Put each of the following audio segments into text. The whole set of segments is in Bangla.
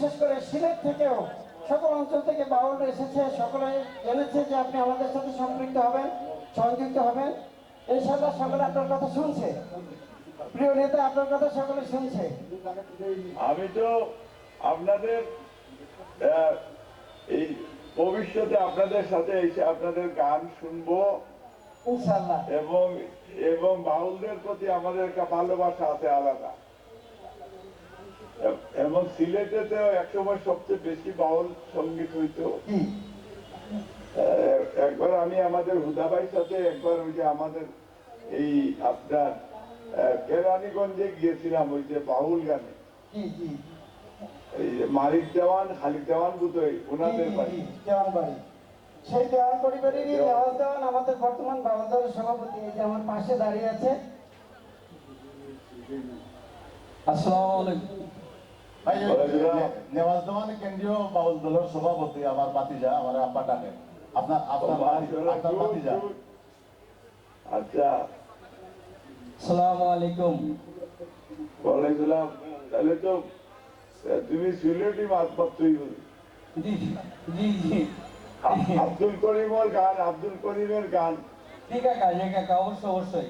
বিশেষ করে সিলেট থেকেও সকল অঞ্চল থেকে বাউল এসেছে সকলে জেনেছে যে আপনি আমাদের সাথে সম্পৃক্ত হবেন সংযুক্ত হবেন। ইনশাল্লাহ সকলে আপনার কথা শুনছে? প্রিয় নেতা আপনার কথা সকলে শুনছে? আমি তো আপনাদের এই ভবিষ্যতে আপনাদের সাথে এসে আপনাদের গান শুনব। ইনশাল্লাহ এবং এবং বাউলদের প্রতি আমাদের একটা ভালোবাসা আছে আলাদা। সিলেটেতেও একসময় সবচেয়ে বেশি বাউল সংগীত হইতো। একবার আমি আমাদের হুদাবাইর সাথে একবার ওই যে আমাদের এই আপনার কেরানীগঞ্জে গিয়েছিলাম ওই যে বাউল গানে। এই মালিক দেওয়ান খালিক দেওয়ান বুঝোই ওনাদের বাড়ি। সেই দেওয়ান পরিবারেরই দেওয়ান দেওয়ান আমাদের বর্তমান বাউল দলের সভাপতি এই যে আমার পাশে দাঁড়িয়ে আছে। আসসালামু আলাইকুম। নেওয়াজ দেওয়ান কেন্দ্রীয় বাউল দলের সভাপতি আমার বাতিজা আমার আব্বা ডাকে। আপনার আপনার আপনার বাতিজা আচ্ছা। আসসালামু আলাইকুম। বলেছিলাম তাহলে তো তুমি সিলেটি মাছ জি জি জি। আব্দুল করিমের গান আব্দুল করিমের গান। ঠিক আছে অবশ্যই।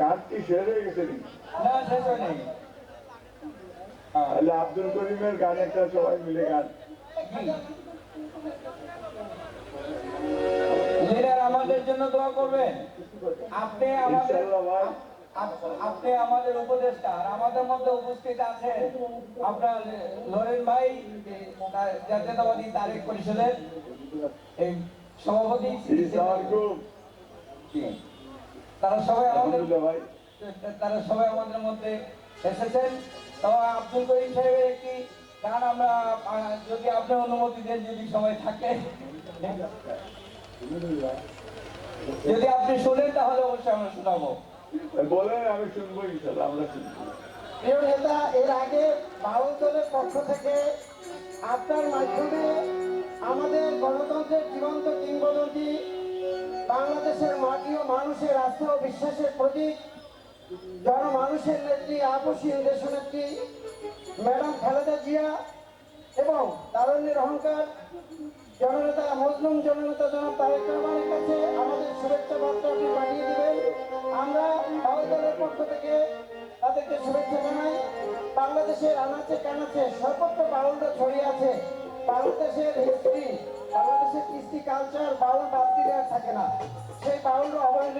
গান কি শেষ হয়ে গেছে না শেষ নাই তাহলে আব্দুল করিমের গান একটা সবাই মিলে গান। আমাদের জন্য দোয়া করবেন। আপনি আমাদের আপনি আমাদের উপদেষ্টা। আর আমাদের মধ্যে উপস্থিত আছেন আপনার লরেন ভাই জাতীয়তাবাদী তারেক পরিষদের এই সভাপতি তারা সবাই আমাদের তারা সবাই আমাদের মধ্যে এসেছেন। তো আব্দুল করিম সাহেবের একটি গান আমরা যদি আপনি অনুমতি দেন যদি সময় থাকে। যদি আপনি শুনেন তাহলে অবশ্যই আমরা শোনাবো। বলেন আমি শুনব ইনশাল্লাহ আমরা শুনব। প্রিয় নেতা এর আগে বাউল দলের পক্ষ থেকে আপনার মাধ্যমে আমাদের গণতন্ত্রের জীবন্ত কিংবদন্তি বাংলাদেশের মাটি ও মানুষের আস্থা ও বিশ্বাসের প্রতীক জনমানুষের নেত্রী আপসীন দেশনেত্রী ম্যাডাম খালেদা জিয়া এবং তারুণ্যের অহংকার, জননেতা মজলুম জননেতা জনাব তারেক কাছে আমাদের শুভেচ্ছা বার্তা আপনি পাঠিয়ে দিবেন। আমরা বাউল দলের পক্ষ থেকে তাদেরকে শুভেচ্ছা জানাই। বাংলাদেশের আনাচে কানাচে সর্বত্র বাউলরা ছড়িয়ে আছে। বাংলাদেশের হিস্ট্রি বাংলাদেশের কৃষ্টি কালচার বাউল বাদ আর থাকে না। সেই বাউলরা অবহেলিত